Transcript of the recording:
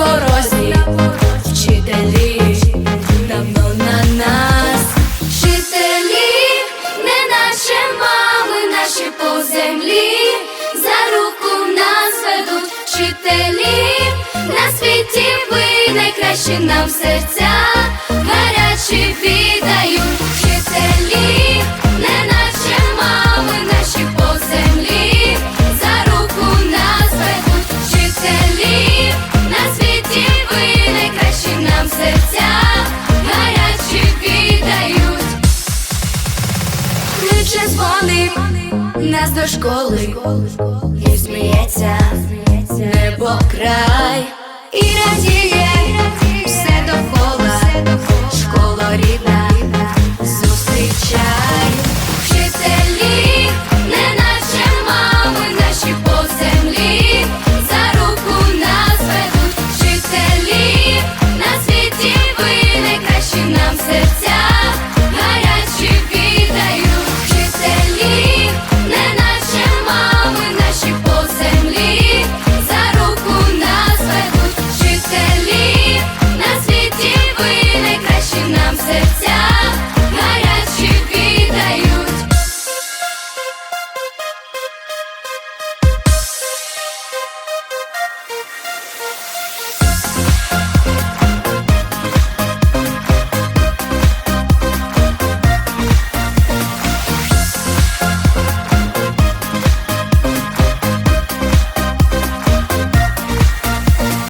порозі, вчителі давно на нас, вчителі, не наче мами наші по землі, за руку нас ведуть вчителі, на світі ви найкращі нам серця, гарячі віддають Кличе дзвоник нас до школи. І сміється небо край. І радіє